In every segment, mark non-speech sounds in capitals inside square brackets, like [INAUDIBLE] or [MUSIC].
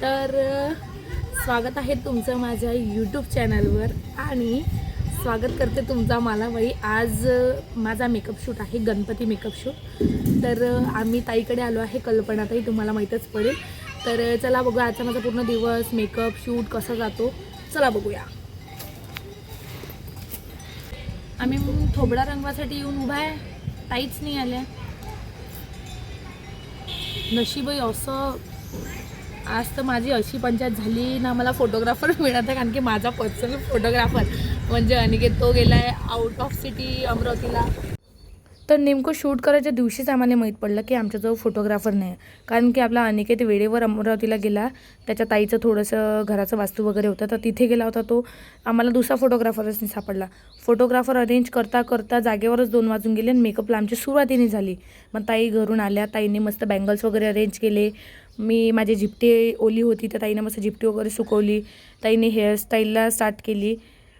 तर स्वागत आहे तुमचं माझ्या यूट्यूब चॅनलवर आणि स्वागत करते तुमचा मला बाई. आज माझा मेकअप शूट आहे गणपती मेकअप शूट तर आम्ही ताईकडे आलो आहे कल्पनाताई तुम्हाला माहीतच पडेल. तर चला बघूया आजचा माझा पूर्ण दिवस मेकअप शूट कसा जातो. चला बघूया. आम्ही थोबडा रंगवासाठी येऊन उभा आहे. ताईच नाही आल्या. नशीबही असं आज तर माझी अशी पंचायत झाली ना मला फोटोग्राफर [LAUGHS] मिळत आहे कारण की माझा पर्सनल फोटोग्राफर म्हणजे अनिकेत तो गेला आहे आउट ऑफ सिटी अमरावतीला. तर नेमकं शूट करायच्या दिवशीच आम्हाला माहीत पडलं की आमच्याजवळ फोटोग्राफर नाही आहे. कारण की आपला अनिकेत वेळेवर अमरावतीला गेला त्याच्या ताईचं थोडंसं घराचं वास्तू वगैरे होतं तर तिथे गेला होता तो. आम्हाला दुसरा फोटोग्राफरच नाही सापडला. फोटोग्राफर अरेंज करता करता जागेवरच दोन वाजून गेले आणि मेकअपला आमची सुरुवातीने झाली. मग ताई घरून आल्या ताईने मस्त बँगल्स वगैरे अरेंज केले. मी माझी झिपटी ओली होती तर ताईने मस्त झिपटी वगैरे सुकवली. ताईने हेअरस्टाईलला स्टार्ट केली.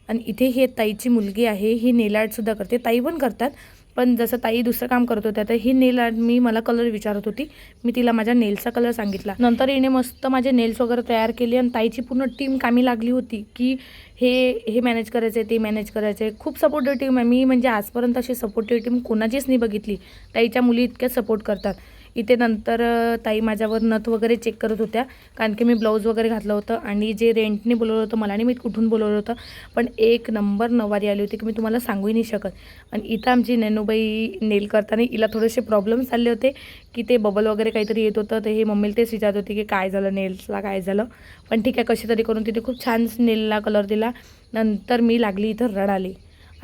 आणि इथे हे ताईची मुलगी आहे ही नेल आर्टसुद्धा करते. ताई पण करतात पण जसं ताई दुसरं काम करत होत्या तर ही नेल आर्ट मी मला कलर विचारत होती. मी तिला माझ्या नेल्सचा कलर सांगितला. नंतर हिने मस्त माझे नेल्स वगैरे तयार केले आणि ताईची पूर्ण टीम कामी लागली होती की हे हे मॅनेज करायचं आहे ते मॅनेज करायचं आहे खूप सपोर्टिव्ह टीम आहे. मी म्हणजे आजपर्यंत अशी सपोर्टिव्ह टीम कोणाचीच नाही बघितली. ताईच्या मुली इतक्या सपोर्ट करतात. इथे नंतर ताई माझ्यावर नथ वगैरे चेक करत होत्या. कारण की मी ब्लाऊज वगैरे घातलं होतं आणि जे रेंटने बोलवलं होतं मला आणि मी कुठून बोलवलं होतं. पण एक नंबर नवारी आली होती की मी तुम्हाला सांगूही नाही शकत. आणि इथं आमची नेनूबाई नेल करताना हिला थोडेसे प्रॉब्लेम चालले होते की ते बबल वगैरे काहीतरी येत होतं. ते हे मम्मीला तेच विचारत होती की काय झालं नेल्सला काय झालं? पण ठीक आहे कशी तरी करून तिथे खूप छान नेलला कलर दिला. नंतर मी लागली इथं रडाली.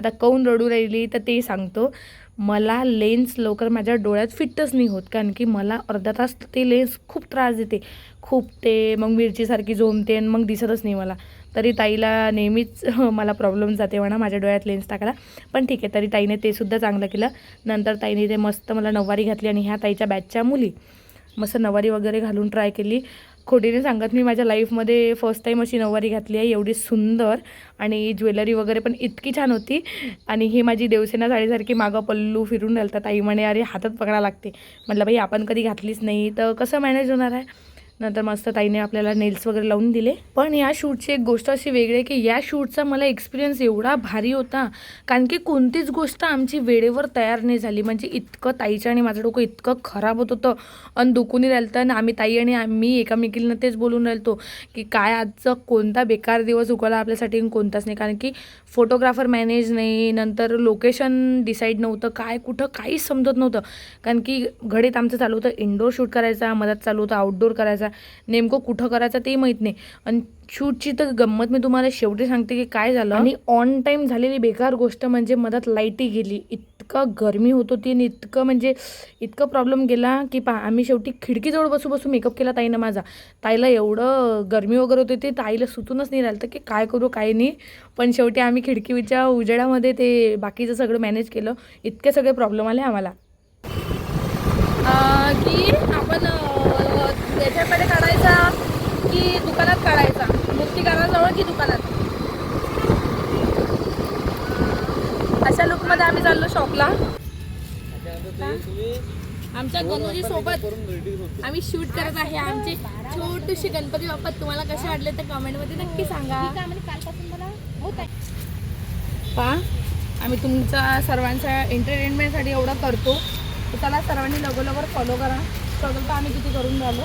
आता कौन रडू राहिली तर ते सांगतो. मला लेन्स लवकर माझ्या डोळ्यात फिटच नाही होत कारण की मला अर्धा तास ते लेन्स खूप त्रास देते. खूप ते मग मिरचीसारखी झोमते आणि मग दिसतच नाही मला. तरी ताईला नेहमीच [LAUGHS] मला प्रॉब्लेम जाते म्हणा माझ्या डोळ्यात लेन्स टाकायला. पण ठीक आहे तरी ताईने ते सुद्धा चांगलं केलं. नंतर ताईने ते मस्त मला नऊवारी घातली आणि ह्या ताईच्या बॅचच्या मुली. मस्त नऊवारी वगैरे घालून ट्राय केली. खोटीने सांगत मी माझ्या लाईफमध्ये फर्स्ट टाईम अशी नऊवारी घातली आहे एवढी सुंदर आणि ज्वेलरी वगैरे पण इतकी छान होती आणि ही माझी देवसेना साडीसारखी मागं पल्लू फिरून राहिलं. ताई म्हणे अरे हातात पकडा लागते. म्हटलं बाई आपण कधी घातलीच नाही. तर कसं मॅनेज होणार आहे? नंतर मस्त ताईने आपल्याला नेल्स वगैरे लावून दिले. पण या शूटची एक गोष्ट अशी वेगळी आहे की या शूटचा मला एक्सपिरियन्स एवढा भारी होता. कारण की कोणतीच गोष्ट आमची वेळेवर तयार नाही झाली. म्हणजे इतकं ताईचं आणि माझं डोकं इतकं खराब होत होतं. आणि दुखूनही राहिलं होतं आणि आम्ही ताई आणि आम्ही एकामेकींना तेच बोलून राहिलो की काय आजचा कोणता बेकार दिवस उगवला आपल्यासाठी आणि कोणताच नाही. कारण की फोटोग्राफर मॅनेज नाही. नंतर लोकेशन डिसाईड नव्हतं. काय कुठं काहीच समजत नव्हतं. कारण की घडीत आमचं चालू होतं इनडोर शूट करायचा मधात चालू होतं आउटडोर करायचा. नेमकं कुठं करायचं ते माहीत नाही. आणि शूटची तर गंमत मी तुम्हाला शेवटी सांगते की काय झालं? आणि ऑन टाईम झालेली बेकार गोष्ट म्हणजे मधात लाईटही गेली. इतकं गरमी होत होती आणि इतकं म्हणजे इतकं प्रॉब्लेम गेला की पा आम्ही शेवटी खिडकीजवळ बसू बसू मेकअप केला ताईनं माझा. ताईला एवढं गरमी वगैरे होती ते ताईला सुचूनच नाही राहिलं. की काय करू काय नाही. पण शेवटी आम्ही खिडकीच्या उजेडामध्ये ते बाकीचं सगळं मॅनेज केलं. इतके सगळे प्रॉब्लेम आले आम्हाला. की आपण याच्याकडे काढायचा की दुकानात काढायचा? मूर्तिकाराजवळ की दुकानात? अशा लुकमध्ये आम्ही चाललो शॉपला आमच्या गणोजी सोबत आम्ही शूट करत आहे. आमचे छोटेसे गणपती बाप्पा तुम्हाला कसे वाटले तर कमेंटमध्ये नक्की सांगा. पा आम्ही तुमचा सर्वांच्या एंटरटेनमेंटसाठी एवढं करतो. तर सर्वांनी लवकर लवकर फॉलो करा. स्ट्रगल तर आम्ही किती करून राहिलो?